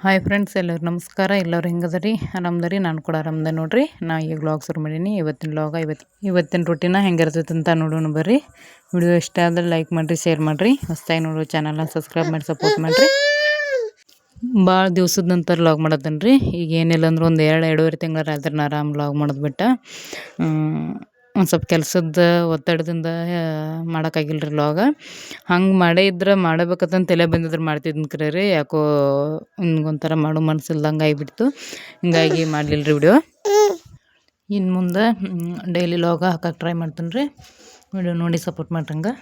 Hi friends ಎಲ್ಲರೂ ನಮಸ್ಕಾರ. ಎಲ್ಲರೂ ಹೆಂಗದರಿ ಆರಾಮದರಿ? ನಾನು ಕೂಡ ಆರಾಮದ ನೋಡ್ರಿ. ನಾ ಈಗ ಬ್ಲಾಗ್ ಶುರು ಮಾಡೀನಿ. ಇವತ್ತಿನ ವ್ಲಾಗ ಇವತ್ತು, ಇವತ್ತಿನ ರೊಟ್ಟಿನ ಹೆಂಗಿರ್ತೈತೆ ಅಂತ ನೋಡೋಣ ಬರ್ರಿ. ವಿಡಿಯೋ ಇಷ್ಟ ಆದರೆ ಲೈಕ್ ಮಾಡಿರಿ ಶೇರ್ ಮಾಡಿರಿ. ಹೊಸ್ದಾಗಿ ನೋಡೋ ಚಾನಲ್ನ ಸಬ್ಸ್ಕ್ರೈಬ್ ಮಾಡಿ ಸಪೋರ್ಟ್ ಮಾಡಿರಿ. ಭಾಳ ದಿವ್ಸದ ನಂತರ ಲಾಗ್ ಮಾಡತ್ತೇನೆ ರೀ ಈಗ ಏನಿಲ್ಲ ಅಂದ್ರೆ ಒಂದು ಎರಡು, ಎರಡೂವರೆ ತಿಂಗಳ ನಾ ಆರಾಮ್ ಲಾಗ್ ಮಾಡೋದು ಬಿಟ್ಟ. ಒಂದು ಸ್ವಲ್ಪ ಕೆಲಸದ ಒತ್ತಡದಿಂದ ಮಾಡೋಕ್ಕಾಗಿಲ್ಲ ರೀ ಲಾಗ ಹಂಗೆ ಮಾಡೇ ಇದ್ರೆ ಮಾಡಬೇಕಂತ ತಲೆ ಬಂದಿದ್ರೆ ಮಾಡ್ತಿದ್ನ ಕರೆ ರೀ ಯಾಕೋ ಹಿಂಗೊಂಥರ ಮಾಡೋ ಮನಸ್ಸಿಲ್ದಂಗೆ ಆಗಿಬಿಡ್ತು. ಹಿಂಗಾಗಿ ಮಾಡಲಿಲ್ಲ ರೀ ವಿಡಿಯೋ ಇನ್ನು ಮುಂದೆ ಡೈಲಿ ಲಾಗ ಹಾಕಕ್ಕೆ ಟ್ರೈ ಮಾಡ್ತೀನಿ ರೀ ವಿಡಿಯೋ ನೋಡಿ ಸಪೋರ್ಟ್ ಮಾಡ್ರಂಗೆ.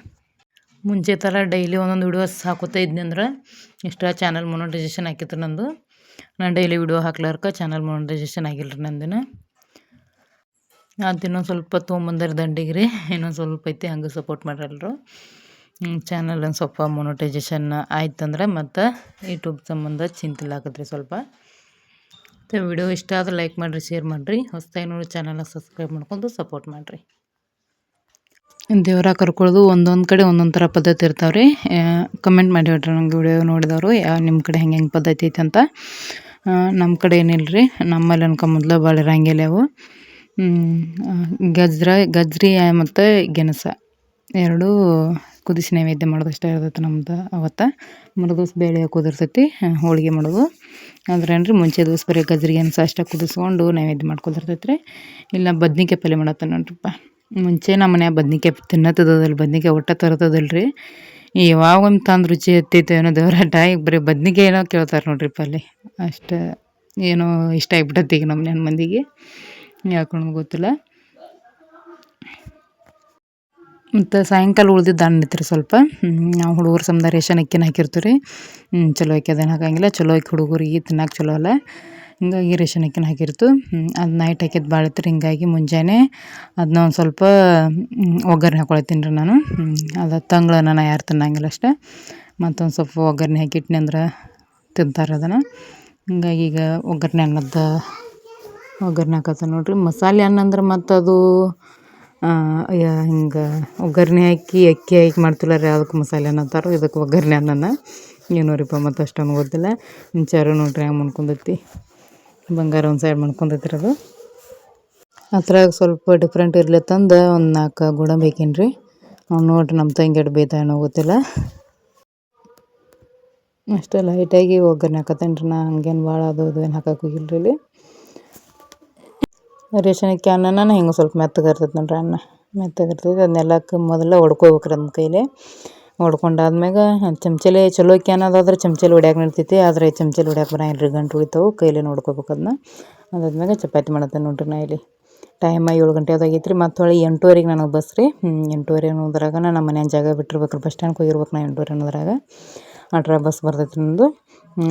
ಮುಂಚೆ ಥರ ಡೈಲಿ ಒಂದೊಂದು ವಿಡಿಯೋಸ್ ಹಾಕೋತಾ ಇದ್ನಿ ಅಂದ್ರೆ ಇಷ್ಟ ಚಾನಲ್ ಮೊನಟೈಸೇಷನ್ ಹಾಕಿತ್ತು ನಂದು. ನಾನು ಡೈಲಿ ವಿಡಿಯೋ ಹಾಕ್ಲಾರ್ಕ ಚಾನಲ್ ಮೊನಟೈಸೇಷನ್ ಆಗಿಲ್ಲ ರೀ ನಂದಿನ. ಇನ್ನೊಂದು ಸ್ವಲ್ಪ ತೊಗೊಂಬಂದಾರ ದಂಡಿಗೆ ರೀ ಇನ್ನೊಂದು ಸ್ವಲ್ಪ ಐತಿ, ಹಂಗೆ ಸಪೋರ್ಟ್ ಮಾಡ್ರಲ್ರು ಚಾನಲ್ ಒಂದು ಸ್ವಲ್ಪ ಮೊನಟೈಸೇಷನ್ ಆಯ್ತಂದ್ರೆ ಮತ್ತು ಯೂಟ್ಯೂಬ್ ಸಂಬಂಧ ಚಿಂತಿಲ್ಲ ರೀ ಸ್ವಲ್ಪ. ಮತ್ತು ವಿಡಿಯೋ ಇಷ್ಟ ಆದ್ರೆ ಲೈಕ್ ಮಾಡಿರಿ ಶೇರ್ ಮಾಡಿರಿ. ಹೊಸ್ದಾಗಿ ನೋಡಿ ಚಾನಲ್ನ ಸಬ್ಸ್ಕ್ರೈಬ್ ಮಾಡ್ಕೊಂಡು ಸಪೋರ್ಟ್ ಮಾಡಿರಿ. ದೇವರ ಕರ್ಕೊಳ್ಳೋದು ಒಂದೊಂದು ಕಡೆ ಒಂದೊಂದು ಥರ ಪದ್ಧತಿ ಇರ್ತಾವೆ ರೀ ಕಮೆಂಟ್ ಮಾಡಿ ಹೇಳ್ರಿ ನಂಗೆ ವಿಡಿಯೋ ನೋಡಿದವರು. ಯಾವ ನಿಮ್ಮ ಕಡೆ ಹೆಂಗೆ ಹೆಂಗೆ ಪದ್ಧತಿ ಐತೆ ಅಂತ. ನಮ್ಮ ಕಡೆ ಏನಿಲ್ಲ ರೀ ನಮ್ಮಲ್ಲಿ ಅನ್ಕೊಂಬದ್ಲು ಭಾಳ ಇರಂಗಿಲ್ಲ ಅವು ಗಜ್ರ, ಗಜ್ರಿ ಮತ್ತು ಗೆಣಸ. ಎರಡೂ ಕುದಿಸಿ ನೈವೇದ್ಯ ಮಾಡೋದು ಅಷ್ಟೇ ಇರ್ತೈತೆ ನಮ್ದು ಅವತ್ತು. ಮರುದಿವ್ಸ ಬೇಳೆ ಕುದಿರ್ತೈತಿ ಹೋಳಿಗೆ ಮಾಡೋದು. ಆದ್ರೆ ಏನ್ರಿ, ಮುಂಚೆ ದಿವಸ ಬರೀ ಗಜ್ರಿ, ಗೆಣಸ ಅಷ್ಟೇ ಕುದಿಸ್ಕೊಂಡು ನೈವೇದ್ಯ ಮಾಡ್ಕೊತಿರ್ತೈತೆ ರೀ ಇಲ್ಲ, ಬದ್ನಿಕಾಯಿ ಪಲ್ಯ ಮಾಡತ್ತೆ ನೋಡ್ರಿಪ್ಪ. ಮುಂಚೆ ನಮ್ಮ ಮನ್ಯಾಗ ಬದ್ನಿಕಾಯಿ ತಿನ್ನತ್ತದಲ್ಲ ಬದ್ನಿಕಾಯಿ ಒಟ್ಟ ತರತದಲ್ಲ ರೀ ಒಂದು ತಂದು ರುಚಿ ಎತ್ತೈತೆ ಏನೋ ದೇವ್ರ ಈಗ ಬರೀ ಬದ್ನಿಕಾಯಿ ಏನೋ ಕೇಳ್ತಾರೆ ನೋಡ್ರಿ ಪಲ್ಯ ಅಷ್ಟೇ ಏನೋ ಇಷ್ಟ ಆಗ್ಬಿಟ್ಟೈತೆ ಈಗ ನಮ್ಮ ಮಂದಿಗೆ. ಯಾಕೆ ಗೊತ್ತಿಲ್ಲ. ಮತ್ತು ಸಾಯಂಕಾಲ ಉಳ್ದಿದ್ದು ಅಣ್ಣಿತ್ರಿ ಸ್ವಲ್ಪ. ನಾವು ಹುಡುಗರು ಸಮದ ರೇಷನ್ ಅಕ್ಕಿನ ಹಾಕಿರ್ತೀವಿ ರೀ ಚಲೋ ಅಕ್ಕಿ ಅದೇನು ಹಾಕಂಗಿಲ್ಲ. ಚಲೋ ಅಕ್ಕಿ ಹುಡುಗರಿಗೆ ತಿನ್ನಕ್ಕೆ ಚಲೋ ಅಲ್ಲ. ಹಿಂಗಾಗಿ ರೇಷನ್ ಅಕ್ಕಿನ ಹಾಕಿರ್ತು ಅದು ನೈಟ್ ಹಾಕಿದ್ದು ಭಾಳ ಇತ್ತು ಹಿಂಗಾಗಿ ಮುಂಜಾನೆ ಅದನ್ನ ಒಂದು ಸ್ವಲ್ಪ ಒಗ್ಗರಣೆ ಹಾಕೊಳತ್ತೀನಿ ರೀ ನಾನು ಅದು ತಂಗ್ಳು ನಾನು ಯಾರು ತಿನ್ನಂಗಿಲ್ಲ ಅಷ್ಟೇ. ಮತ್ತೊಂದು ಸ್ವಲ್ಪ ಒಗ್ಗರಣೆ ಹಾಕಿಟ್ನಿ ಅಂದ್ರೆ ತಿಂತಾರೆ ಅದನ್ನು. ಹಿಂಗಾಗಿ ಈಗ ಒಗ್ಗರಣೆ ಅನ್ನದ ಒಗ್ಗರಣೆ ಹಾಕತ್ತ ನೋಡ್ರಿ. ಮಸಾಲೆ ಅನ್ನ ಅಂದ್ರೆ ಮತ್ತು ಅದು ಹಿಂಗೆ ಒಗ್ಗರಣೆ ಹಾಕಿ, ಅಕ್ಕಿ ಹಾಕಿ ಮಾಡ್ತಿಲ್ಲ ರೀ ಅದಕ್ಕೆ ಮಸಾಲೆ ಅನ್ನ ಅಂತಾರೆ ಇದಕ್ಕೆ ಒಗ್ಗರಣೆ ಅನ್ನನ. ಏನೋ ರೀಪ್ಪ ಮತ್ತು ಅಷ್ಟೊಂದು ಗೊತ್ತಿಲ್ಲ ಮುಂಚಾರು ನೋಡ್ರಿ ಹಂಗೆ ಮಾಡ್ಕೊಂಡೈತಿ. ಬಂಗಾರ ಒಂದು ಸೈಡ್ ಮಾಡ್ಕೊಂಡೈತಿ ಅದು. ಅದ್ರಾಗ ಸ್ವಲ್ಪ ಡಿಫ್ರೆಂಟ್ ಇರ್ಲತ್ತಂದು ಒಂದು ನಾಲ್ಕು ಗುಣ ಹಾಕೀನಿ ರೀ ಅವ್ನು ನೋಡ್ರಿ ನಮ್ಮ ತಂಗಿ ಎಡ್ ಏನೋ ಗೊತ್ತಿಲ್ಲ. ಅಷ್ಟೇ ಲೈಟಾಗಿ ಒಗ್ಗರಣೆ ಹಾಕತ್ತೇನೆ ರೀ ನಾ. ಹಂಗೇನು ಭಾಳ ಅದು ಅದು ಏನು ಹಾಕಕ್ಕೆ ಹೋಗಿಲ್ಲ ರೀ ಇಲ್ಲಿ. ರೇಷನ್ ಅಕ್ಕಿ ಅನ್ನನ ಹಿಂಗೆ ಸ್ವಲ್ಪ ಮೆತ್ತಗೆ ಇರ್ತೈತೆ ನೋಡ್ರಿ ಅನ್ನ. ಮೆತ್ತಗೆ ಇರ್ತೈತೆ ಅದನ್ನೆಲ್ಲಕ್ಕೆ ಮೊದಲೇ ಹೊಡ್ಕೋಬೇಕ್ರಿ ನಮ್ಮ ಕೈಲಿ. ಹೊಡ್ಕೊಂಡಾದ್ಮ್ಯಾಗ ಚಮಚಲೆ ಚಲೋ ಅಕ್ಕಿ ಅನ್ನೋದಾದ್ರೆ ಚಮಚಲಿ ಹೊಡ್ಯಾಕೆ ನಿರ್ತೈತಿ ಆದರೆ ಚಮಚಲಿ ಹೊಡ್ಯಾಕೆ ಬರಂಗಿಲ್ಲ ಗಂಟು ಉಳಿತಾವೆ, ಕೈಲೇ ನೋಡ್ಕೋಬೇಕು ಅದನ್ನ. ಅದಾದ್ಮ್ಯಾಗ ಚಪಾತಿ ಮಾಡತ್ತೆ ನೋಡ್ರಿ ನಾ ಇಲ್ಲಿ. ಟೈಮ್ ಏಳು ಗಂಟೆ ಅದಾಗೈತ್ರಿ ಮತ್ತು ಹೊಳಿ ಎಂಟುವರೆಗೆ ನನಗೆ ಬಸ್ ರೀ. ಎಂಟುವರೆ ಅನ್ನೋದ್ರಾಗ ನಮ್ಮ ಮನೆಯ ಜಾಗ ಬಿಟ್ಟಿರ್ಬೇಕು ಬಸ್ ಸ್ಟ್ಯಾಂಡ್ಗೆ ಹೋಗಿರ್ಬೇಕು ನಾ ಎಂಟುವರೆ ಅನ್ನೋದ್ರಾಗ. ಆಟ್ರಾ ಬಸ್ ಬರ್ತೈತಿ ನಂದು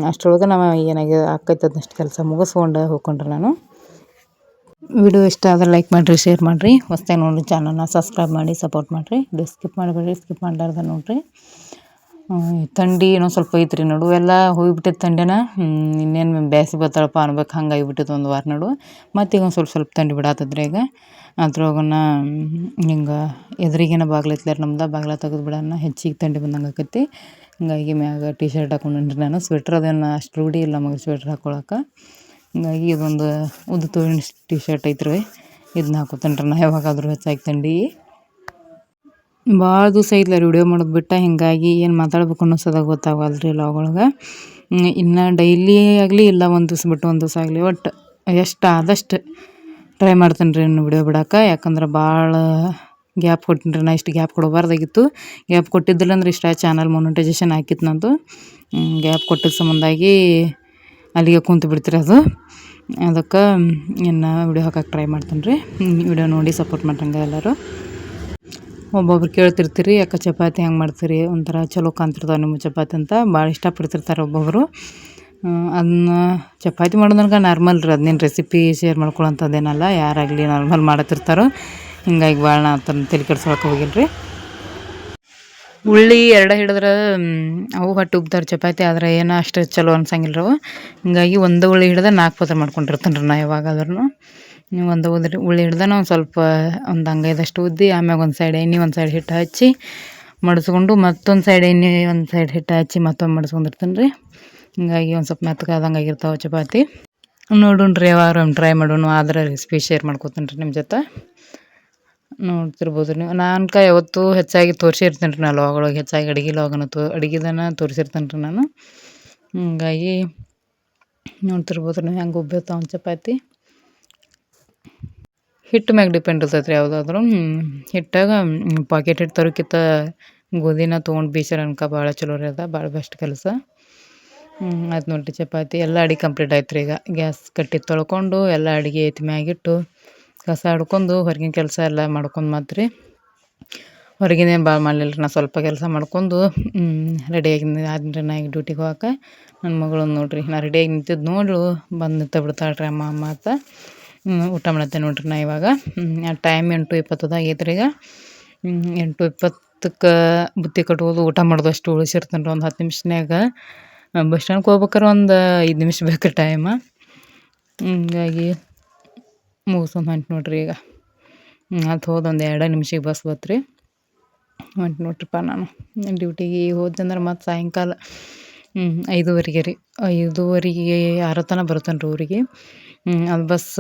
ಅಷ್ಟರೊಳಗೆ ನಾವು ಏನಾಗಿದೆ ಆಕೈತೆ ಅದನ್ನಷ್ಟು ಕೆಲಸ ಮುಗಿಸ್ಕೊಂಡು ಹೋಗ್ಕೊಂಡ್ರೆ ನಾನು. ವಿಡಿಯೋ ಇಷ್ಟ ಆದರೆ ಲೈಕ್ ಮಾಡಿರಿ ಶೇರ್ ಮಾಡಿರಿ. ಹೊಸ್ದಾಗಿ ನೋಡಿರಿ ಚಾನಲ್ನ ಸಬ್ಸ್ಕ್ರೈಬ್ ಮಾಡಿ ಸಪೋರ್ಟ್ ಮಾಡಿರಿ. ವಿಡಿಯೋ ಸ್ಕಿಪ್ ಮಾಡಬೇಡ್ರಿ ಸ್ಕಿಪ್ ಮಾಡಲಾರ್ದ ನೋಡಿರಿ. ಥಂಡಿ ಏನೋ ಸ್ವಲ್ಪ ಐತ್ರಿ ನಡು. ಎಲ್ಲ ಹೋಗಿಬಿಟ್ಟೈತೆ ಥಂಡಿನ. ಇನ್ನೇನು ಬೇಸಿಗೆ ಬರ್ತಾಳಪ್ಪ ಅನ್ಬೇಕು, ಹಂಗೆ ಆಗಿಬಿಟ್ಟೈತೆ ಒಂದು ವಾರ ನಡು. ಈಗ ಒಂದು ಸ್ವಲ್ಪ ಸ್ವಲ್ಪ ಥಂಡಿ ಬಿಡಾತದ್ರಿ ಈಗ. ಅದ್ರೊಳಗನ ಹಿಂಗೆ ಎದುರಿಗೇನ ಬಾಗ್ಲೈತ್ಲಾರ ನಮ್ದು. ಬಾಗ್ಲ ತೆಗೆದು ಬಿಡೋಣ ಹೆಚ್ಚಿಗೆ ಥಂಡಿ ಬಂದಂಗೆ ಆಕೈತಿ. ಹಿಂಗಾಗಿ ಮ್ಯಾಗ ಟೀ ಶರ್ಟ್ ಹಾಕೊಂಡ್ರಿ ನಾನು. ಸ್ವೆಟ್ರ್ ಅದೇನು ಅಷ್ಟು ರೂಢಿ ಇಲ್ಲ ಮಗ ಸ್ವೆಟ್ರ್ ಹಾಕೊಳಕ್ಕೆ ಹಿಂಗಾಗಿ ಇದೊಂದು ಉದ್ದು ತೋಳಿನ ಟಿ ಶರ್ಟ್ ಐತ್ರಿ. ಇದನ್ನ ಹಾಕೋತೇನೆ ರೀ ನಾ, ಯಾವಾಗಾದರೂ ಹೆಚ್ಚಾಗಿ ತಂಡಿ ಭಾಳ ದಿವಸ ಐತ್ಲ ವಿಡಿಯೋ ಮಾಡೋದು ಬಿಟ್ಟ, ಹಿಂಗಾಗಿ ಏನು ಮಾತಾಡ್ಬೇಕು ಅನ್ನಿಸೋದ ಗೊತ್ತಾಗಲ್ಲ ರೀ ಲಾಗೊಳಗೆ ಇನ್ನು ಡೈಲಿ ಆಗಲಿ ಇಲ್ಲ ಒಂದು ದಿವ್ಸ ಬಿಟ್ಟು ಒಂದು ದಿವಸ ಆಗಲಿ ಒಟ್ಟು ಎಷ್ಟು ಆದಷ್ಟು ಟ್ರೈ ಮಾಡ್ತೇನೆ ರೀ ಇನ್ನು ವಿಡಿಯೋ ಬಿಡೋಕೆ. ಯಾಕಂದ್ರೆ ಭಾಳ ಗ್ಯಾಪ್ ಕೊಟ್ಟಿನಿ ರೀ ನಾ, ಇಷ್ಟು ಗ್ಯಾಪ್ ಕೊಡಬಾರ್ದಾಗಿತ್ತು. ಗ್ಯಾಪ್ ಕೊಟ್ಟಿದ್ದಿಲ್ಲ ಅಂದ್ರೆ ಇಷ್ಟ ಚಾನಲ್ ಮೊನಿಟೈಸೇಷನ್ ಹಾಕಿತ್ತು ನಂದು. ಗ್ಯಾಪ್ ಕೊಟ್ಟಿದ್ದ ಸಂಬಂಧಾಗಿ ಅಲ್ಲಿಗೆ ಕುಂತು ಬಿಡ್ತೀರಿ ಅದು? ಅದಕ್ಕೆ ಇನ್ನು ವಿಡಿಯೋ ಹಾಕಕ್ಕೆ ಟ್ರೈ ಮಾಡ್ತೀನಿ ರೀ. ವಿಡಿಯೋ ನೋಡಿ ಸಪೋರ್ಟ್ ಮಾಡ್ರಂಗೆ ಎಲ್ಲರೂ. ಒಬ್ಬೊಬ್ರು ಕೇಳ್ತಿರ್ತೀರಿ ಯಾಕೆ ಚಪಾತಿ ಹೆಂಗೆ ಮಾಡ್ತೀರಿ? ಒಂಥರ ಚಲೋ ಕಾಣ್ತಿರ್ತಾವೆ ನಿಮ್ಮ ಚಪಾತಿ ಅಂತ. ಭಾಳ ಇಷ್ಟಪಡ್ತಿರ್ತಾರೆ ಒಬ್ಬೊಬ್ಬರು ಅದನ್ನ ಚಪಾತಿ ಮಾಡೋದನ್ಗೆ ನಾರ್ಮಲ್ ರೀ. ಅದನ್ನೇನು ರೆಸಿಪಿ ಶೇರ್ ಮಾಡ್ಕೊಳ್ಳೋಂಥದ್ದೇನಲ್ಲ ಯಾರಾಗಲಿ ನಾರ್ಮಲ್ ಮಾಡತ್ತಿರ್ತಾರೋ. ಹಿಂಗಾಗಿ ಭಾಳ ನಾ ತಲೆ ಕೆಡ್ಸೋಕೆ ಹೋಗಿಲ್ಲ ರೀ. ಉಳ್ಳಿ ಎರಡು ಹಿಡಿದ್ರೆ ಅವು ಹೊಟ್ಟು ಉಬ್ತಾರೆ ಚಪಾತಿ. ಆದ್ರೆ ಏನೋ ಅಷ್ಟು ಚಲೋ ಅನ್ಸಂಗಿಲ್ಲ ಅವು. ಹಿಂಗಾಗಿ ಒಂದು ಉಳ್ಳಿ ಹಿಡ್ದು ನಾಲ್ಕು ಪತ್ರ ಮಾಡ್ಕೊಂಡಿರ್ತೀನಿ ರೀ ನಾ ಯಾವಾಗಾದ್ರೂ ಒಂದು ಉದ್ರಿ ಉಳ್ಳಿ ಹಿಡ್ದನ ಒಂದು ಸ್ವಲ್ಪ ಒಂದು ಅಂಗೈದಷ್ಟು ಉದ್ದಿ, ಆಮ್ಯಾಗ ಒಂದು ಸೈಡ್ ಎಣ್ಣೆ, ಒಂದು ಸೈಡ್ ಹಿಟ್ಟು ಹಚ್ಚಿ ಮಡಿಸ್ಕೊಂಡು ಮತ್ತೊಂದು ಸೈಡ್ ಎಣ್ಣೆ, ಒಂದು ಸೈಡ್ ಹಿಟ್ಟು ಹಚ್ಚಿ ಮತ್ತೊಮ್ಮೆ ಮಡಿಸ್ಕೊಂಡಿರ್ತೀನಿ ರೀ ಹಿಂಗಾಗಿ ಒಂದು ಸ್ವಲ್ಪ ಮೆತ್ತಗಾದಂಗೆ ಆಗಿರ್ತಾವೆ ಚಪಾತಿ. ನೋಡೋಣ ರೀ ಯಾವಾಗ ಟ್ರೈ ಮಾಡೋಣ ಆದ್ರೆ ರೆಸಿಪಿ ಶೇರ್ ಮಾಡ್ಕೊತೀನಿ ರೀ ನಿಮ್ಮ ಜೊತೆ. ನೋಡ್ತಿರ್ಬೋದು ನೀವು. ನಾನು ಕ ಯಾವತ್ತೂ ಹೆಚ್ಚಾಗಿ ತೋರಿಸಿರ್ತೀನಿ ರೀ ನಾ ಲಾಗೊಳಗೆ ಹೆಚ್ಚಾಗಿ ಅಡುಗೆ ಲಾಗನ ತೋ ಅಡುಗೆದನ ತೋರಿಸಿರ್ತೀನಿ ರೀ ನಾನು. ಹಂಗಾಗಿ ನೋಡ್ತಿರ್ಬೋದು ನೀವು ಹೆಂಗೆ ಉಬ್ಬಿರ್ತಾವೆ ಚಪಾತಿ. ಹಿಟ್ಟು ಮ್ಯಾಗ ಡಿಪೆಂಡ್ ಇರ್ತೈತೆ ರೀ ಯಾವುದಾದ್ರೂ ಹಿಟ್ಟಾಗ ಪಾಕೆಟ್ ಹಿಟ್ಟು ತರೋಕ್ಕಿಂತ ಗೋಧಿನ ತೊಗೊಂಡು ಬೀಸರ ಅನ್ಕ ಭಾಳ ಚಲೋ ರೀ ಅದ, ಭಾಳ ಬೆಸ್ಟ್ ಕೆಲಸ. ಆಯ್ತು ನೋಡಿರಿ ಚಪಾತಿ. ಎಲ್ಲ ಅಡಿಗೆ ಕಂಪ್ಲೀಟ್ ಆಯ್ತು ರೀ ಈಗ. ಗ್ಯಾಸ್ ಕಟ್ಟಿ ತೊಳ್ಕೊಂಡು ಎಲ್ಲ ಅಡುಗೆ ಐತಿ ಮ್ಯಾಗಿಟ್ಟು ಕಸ ಹಿಡ್ಕೊಂಡು ಹೊರಗಿನ ಕೆಲಸ ಎಲ್ಲ ಮಾಡ್ಕೊಂಡು ಮಾತ್ರ. ರೀ ಹೊರಗಿನೇನು ಭಾಳ ಮಾಡಲಿಲ್ಲ ನಾ ಸ್ವಲ್ಪ ಕೆಲಸ ಮಾಡ್ಕೊಂಡು ರೆಡಿಯಾಗಿ ಆದ್ರೆ ನಾ ಈಗ ಡ್ಯೂಟಿಗೆ ಹೋಗಕ್ಕೆ ನನ್ನ ಮಗಳು ನೋಡ್ರಿ, ನಾ ರೆಡಿಯಾಗಿ ನಿಂತಿದ್ದು ನೋಡು, ಬಂದು ನಿಂತ ಬಿಡ್ತಾಳೆ ರೀ ಅಮ್ಮ ಅಮ್ಮ ಅಂತ. ಊಟ ಮಾಡತ್ತೆ ನೋಡ್ರಿ ನಾ ಇವಾಗ. ಟೈಮ್ ಎಂಟು ಇಪ್ಪತ್ತದಾಗ ಈಗ. ಎಂಟು ಇಪ್ಪತ್ತಕ್ಕೆ ಬುತ್ತಿ ಕಟ್ಟುವುದು ಊಟ ಮಾಡೋದು ಅಷ್ಟು ಉಳಿಸಿರ್ತಾನೆ ರೀ, ಒಂದು ಹತ್ತು ನಿಮಿಷನ್ಯಾಗ. ಬಸ್ ಸ್ಟ್ಯಾಂಡ್ಗೆ ಹೋಗ್ಬೇಕಾರೆ ಒಂದು ಐದು ನಿಮಿಷ ಬೇಕು ಟೈಮ ಹಿಂಗಾಗಿ ಮುಗಿಸ್ಕೊಂಡು ಹೊಂಟು ನೋಡ್ರಿ ಈಗ. ಅದು ಹೋದ ಒಂದು ಎರಡು ನಿಮಿಷಕ್ಕೆ ಬಸ್ ಬತ್ತು ರೀ ಹೊಂಟು ನೋಡ್ರಿಪ್ಪ ನಾನು. ಡ್ಯೂಟಿಗೆ ಹೋದ್ನಂದ್ರೆ ಮತ್ತು ಸಾಯಂಕಾಲ ಐದುವರೆಗೆ ರೀ. ಐದುವರೆಗೆ ಆರು ತನಕ ಬರ್ತಾನೆ ರೀ ಊರಿಗೆ ಅದು ಬಸ್,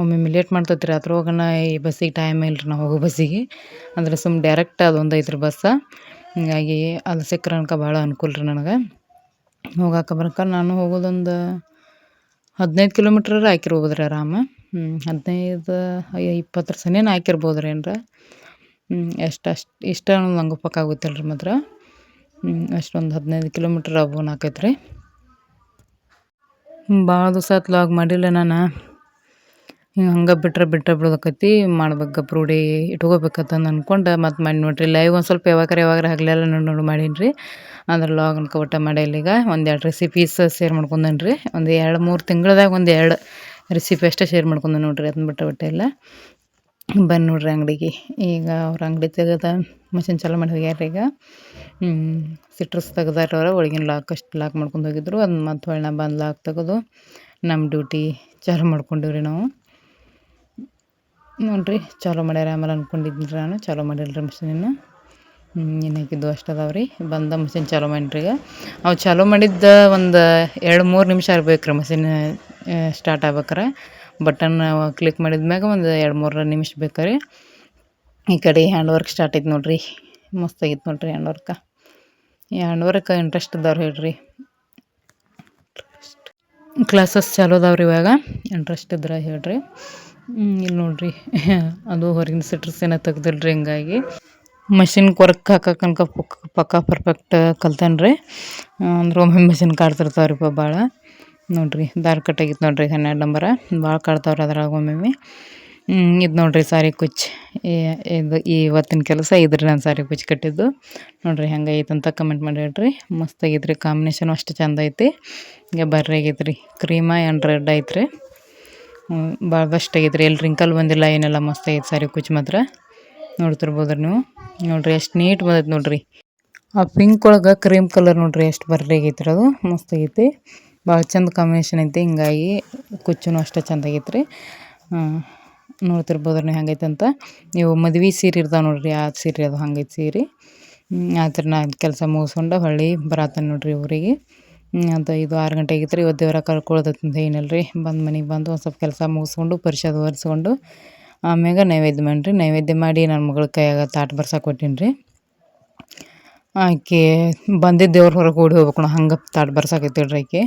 ಒಮ್ಮೆ ಲೇಟ್ ಮಾಡ್ತೈತೆ ರೀ ಅದ್ರ ಹೋಗೋಣ ಈ ಬಸ್ಸಿಗೆ ಟೈಮ್ ಇಲ್ಲ ರೀ ನಾವು ಹೋಗೋ ಬಸ್ಸಿಗೆ. ಅಂದ್ರೆ ಸುಮ್ಮ ಡೈರೆಕ್ಟ್ ಅದೊಂದು ಐತ್ರಿ ಬಸ್ಸ ಹಿಂಗಾಗಿ ಅದು ಸಿಕ್ಕರೆ ಅನ್ಕ ಭಾಳ ಅನುಕೂಲ ರೀ ನನಗೆ. ಹೋಗಾಕ ಬರಕ ನಾನು ಹೋಗೋದೊಂದು ಹದಿನೈದು ಕಿಲೋಮೀಟ್ರ್ ಹಾಕಿರಿ ರೀ ಆರಾಮ. ಹದಿನೈದು ಇಪ್ಪತ್ತರ ಸನೇನ ಹಾಕಿರ್ಬೋದು ರೀ ಏನ್ರ ಎಷ್ಟು, ಅಷ್ಟು ಇಷ್ಟ ನಂಗೆ ಒಪ್ಪಕ್ಕಾಗುತ್ತಿಲ್ಲ ರೀ ಮಾತ್ರ. ಅಷ್ಟೊಂದು ಹದಿನೈದು ಕಿಲೋಮೀಟ್ರ್ ಅಬೋನ್ ಆಕೈತೆ ರೀ ಭಾಳ ದಿವಸ ಲಾಗ್ ಮಾಡಿಲ್ಲ ನಾನು. ಹಿಂಗೆ ಹಂಗೆ ಬಿಟ್ರೆ ಬಿಟ್ಟರೆ ಬಿಡೋದಕ್ಕೈತಿ ಮಾಡ್ಬೇಕು ರೂಢಿ ಇಟ್ಕೋಬೇಕಂತಂದು ಅಂದ್ಕೊಂಡು ಮತ್ತು ಮಾಡಿ ನೋಡಿರಿ ಲೈವ್ ಒಂದು ಸ್ವಲ್ಪ ಯಾವಾಗಾರ ಯಾವಾಗಾರ ಹಗಲೆಲ್ಲ ನೋಡಿ ನೋಡಿ ಮಾಡೀನಿ ರೀ ಅಂದ್ರೆ ಲಾಗ್ ಅನ್ಕೊ ಒಟ್ಟು ಮಾಡಿಲ್ಲ ಈಗ ಒಂದು ಎರಡು ರೆಸಿಪೀಸ್ ಶೇರ್ ಮಾಡ್ಕೊಂಡೇನಿ ರೀ ಒಂದು ಎರಡು, ಮೂರು ತಿಂಗಳದಾಗ ಒಂದು ಎರಡು. ರೆಸಿಪಿ ಅಷ್ಟೇ ಶೇರ್ ಮಾಡ್ಕೊಂಡೆ ನೋಡಿರಿ ಅದನ್ನ ಬಿಟ್ಟು ಬಿಟ್ಟೆ ಇಲ್ಲ. ಬನ್ನಿ ನೋಡ್ರಿ ಅಂಗಡಿಗೆ. ಈಗ ಅವ್ರ ಅಂಗಡಿ ತೆಗೆದ ಮಷಿನ್ ಚಾಲು ಮಾಡಿ ಹೋಗ್ಯಾರ ಈಗ. ಸಿಟ್ರಸ್ ತೆಗ್ದಾರ ಒಳಗಿನ ಲಾಕ್ ಅಷ್ಟು ಲಾಕ್ ಮಾಡ್ಕೊಂಡು ಹೋಗಿದ್ರು. ಅದನ್ನ ಮತ್ತೆ ಹೊಳ್ಳ ಬಂದು ಲಾಕ್ ತೆಗೆದು ನಮ್ಮ ಡ್ಯೂಟಿ ಚಾಲು ಮಾಡ್ಕೊಂಡಿವ್ರಿ ನಾವು. ನೋಡಿರಿ, ಚಾಲು ಮಾಡ್ಯಾರ ಆಮೇಲೆ ಅಂದ್ಕೊಂಡಿದ್ನಿ ನಾನು, ಚಾಲೂ ಮಾಡಿಲ್ಲ ರೀ ಮಿಷಿನನ್ನ ಏನು ಹಾಕಿದ್ದು ಅಷ್ಟು ಅದಾವೆ ರೀ. ಬಂದ ಮಷಿನ್ ಚಾಲೂ ಮಾಡಿರಿ ಈಗ. ಅವು ಚಾಲೂ ಮಾಡಿದ್ದ ಒಂದು ಎರಡು ಮೂರು ನಿಮಿಷ ಇರ್ಬೇಕು ರೀ ಮಷಿನ್ ಸ್ಟಾರ್ಟ್ ಆಗ್ಬೇಕಾರೆ. ಬಟನ್ ಕ್ಲಿಕ್ ಮಾಡಿದ ಮ್ಯಾಗ ಒಂದು ಎರಡು ಮೂರು ನಿಮಿಷ ಬೇಕು ರೀ. ಈ ಕಡೆ ಹ್ಯಾಂಡ್ ವರ್ಕ್ ಸ್ಟಾರ್ಟ್ ಐತೆ ನೋಡಿರಿ. ಮಸ್ತಾಗಿತ್ತು ನೋಡಿರಿ hand work hand work interest ಇದ್ದವ್ರು ಹೇಳ್ರಿ. ಕ್ಲಾಸಸ್ ಚಾಲೂ ಅದಾವ್ರಿ ಇವಾಗ. ಇಂಟ್ರೆಸ್ಟ್ ಇದ್ರೆ ಹೇಳ್ರಿ. ಇಲ್ಲಿ ನೋಡಿರಿ. ಅದು ಹೊರಗಿನ ಸಿಟ್ರಸ್ ತೆಗ್ದಿಲ್ರಿ ಹಿಂಗಾಗಿ. ಮಷಿನ್ ವರ್ಕ್ ಹಾಕಕ್ಕೆ ಪಕ್ಕ ಪಕ್ಕ ಪರ್ಫೆಕ್ಟ್ ಕಲ್ತಾನೆ ರೀ. ಅಂದ್ರೆ ಒಮ್ಮೆ ಮಷಿನ್ ಕಾಡ್ತಿರ್ತಾವೆ ರೀ ಭಾಳ ನೋಡಿರಿ, ದಾರ ಕಟ್ಟಾಗಿತ್ತು ನೋಡಿರಿ ಹನ್ನೆರಡು ನಂಬರ ಭಾಳ ಕಾಡ್ತಾವ್ರಿ ಅದ್ರಾಗ ಒಮ್ಮೊಮ್ಮೆ. ಇದು ನೋಡಿರಿ ಸಾರಿ ಕುಚ್. ಇದು ಇವತ್ತಿನ ಕೆಲಸ ಇದ್ರಿ ನಾನು ಸಾರಿ ಕುಚ್ಚು ಕಟ್ಟಿದ್ದು. ನೋಡಿರಿ ಹೆಂಗೆ ಐತೆ ಅಂತ ಕಮೆಂಟ್ ಮಾಡಿ ಹೇಳ್ರಿ. ಮಸ್ತ್ ಆಗೈತೆ ಕಾಂಬಿನೇಷನು ಅಷ್ಟು ಚಂದ ಐತಿ. ಈಗ ಬರ್ರಿ ಆಗೈತೆ ರೀ ಕ್ರೀಮ ಆ್ಯಂಡ್ ರೆಡ್ ಐತ್ರಿ. ಭಾಳ ಬೆಸ್ಟ್ ಆಗೈತೆ ರೀ ಎಲ್ಲಿ ರಿಂಕಲ್ ಬಂದಿಲ್ಲ, ಏನೆಲ್ಲ ಮಸ್ತ್ ಆಗೈತೆ ಸಾರಿ ಕುಚ್ ಮಾತ್ರ. ನೋಡ್ತಿರ್ಬೋದು ನೀವು? ನೋಡ್ರಿ, ಎಷ್ಟು ನೀಟ್ ಬಂದೈತೆ ನೋಡ್ರಿ. ಆ ಪಿಂಕ್ ಒಳಗೆ ಕ್ರೀಮ್ ಕಲರ್ ನೋಡ್ರಿ, ಎಷ್ಟು ಬರ್ರಿ ಆಗೈತೆ ರೀ ಅದು? ಮಸ್ತ್ ಆಗೈತಿ. ಭಾಳ ಚಂದ ಕಾಂಬಿನೇಷನ್ ಐತಿ, ಹಿಂಗಾಗಿ ಕುಚ್ಚು ಅಷ್ಟೇ ಚಂದ ಆಗೈತೆ ರೀ ನೋಡ್ತಿರ್ಬೋದು ನೀವು ಹೆಂಗೈತೆ ಅಂತ. ನೀವು ಮದ್ವೆ ಸೀರೆ ಇರ್ತಾವೆ ನೋಡ್ರಿ, ಆ ಸೀರೆ ಅದು ಹಂಗೈತೆ ಸೀರೆ. ಆ ಥರ ನಾ ಕೆಲಸ ಮುಗಿಸ್ಕೊಂಡು ಹೊಳ್ಳಿ ಬರತ್ತಾನೆ ನೋಡ್ರಿ ಊರಿಗೆ. ಅದು ಇದು ಆರು ಗಂಟೆ ಆಗಿತ್ತು ರೀ ಇವತ್ತು ದೇವ್ರ ಕರ್ಕೊಳ್ಳೋದಂತ ಏನಿಲ್ಲ ರೀ ಬಂದು ಮನೆಗೆ ಬಂದು ಒಂದು ಸ್ವಲ್ಪ ಕೆಲಸ ಮುಗಿಸ್ಕೊಂಡು, ಪರಿಷದ್ ಒರೆಸ್ಕೊಂಡು ಆಮ್ಯಾಗ ನೈವೇದ್ಯ ಮಾಡಿರಿ. ನೈವೇದ್ಯ ಮಾಡಿ ನನ್ನ ಮಗಳ ಕೈಯಾಗ ತಾಟ್ ಬರ್ಸಕ್ಕೆ ಕೊಟ್ಟೀನಿ ರೀ. ಆಕೆ ಬಂದಿದ್ದ ದೇವ್ರ ಹೊರಗೆ ಓಡಿ ಹೋಗ್ಬೇಕು ನಾವು ಹಂಗೆ ತಾಟ್ ಬರ್ಸಕತ್ತಿಳ್ರಿ ಆಕೆ.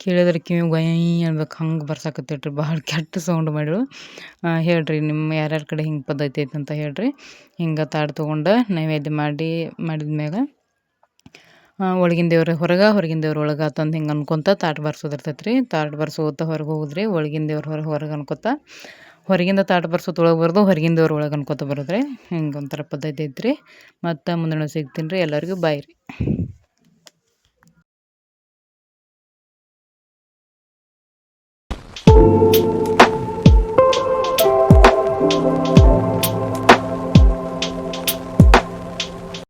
ಕೇಳಿದ್ರೆ ಕಿವಿ ಗೊಯ್ ಅನ್ಬೇಕು. ಹಂಗೆ ಬರ್ಸಕತ್ತೈತ್ರಿ ಭಾಳ ಕೆಟ್ಟ ಸೌಂಡ್ ಮಾಡಿರು ಹೇಳ್ರಿ ನಿಮ್ಮ ಯಾರ್ಯಾರ ಕಡೆ ಹಿಂಗೆ ಪದ್ಧತಿ ಐತೆ ಅಂತ ಹೇಳ್ರಿ. ಹಿಂಗೆ ತಾಟ್ ತೊಗೊಂಡು ನೈವೇದ್ಯ ಮಾಡಿ ಮಾಡಿದ ಮ್ಯಾಗ ಒಳಗಿನ ದೇವ್ರ ಹೊರಗೆ, ಹೊರಗಿನ ದೇವ್ರ ಒಳಗೆ ಅಂತಂದು ಹಿಂಗೆ ಅನ್ಕೊತ ತಾಟ್ ಬರ್ಸೋದಿರ್ತೈತೆ ರೀ ತಾಟ್ ಬರ್ಸೋತ ಹೊರಗೆ ಹೋಗುದ್ರಿ, ಒಳಗಿನ ದೇವ್ರ ಹೊರಗೆ ಹೊರಗೆ ಅನ್ಕೊತ. ಹೊರಗಿಂದ ತಾಟ್ ಬರ್ಸೋದು ಒಳಗೆ ಬರೋದು ಹೊರಗಿನ ದೇವ್ರ ಒಳಗೆ ಅನ್ಕೊತ ಬರೋದ್ರಿ. ಹಿಂಗೆ ಒಂಥರ ಪದ್ಧತಿ ಐತ್ರಿ. ಮತ್ತು ಮುಂದಿನ ಸಿಗ್ತೀನಿ ರೀ ಎಲ್ಲರಿಗೂ. ಬಾಯ್ ರೀ.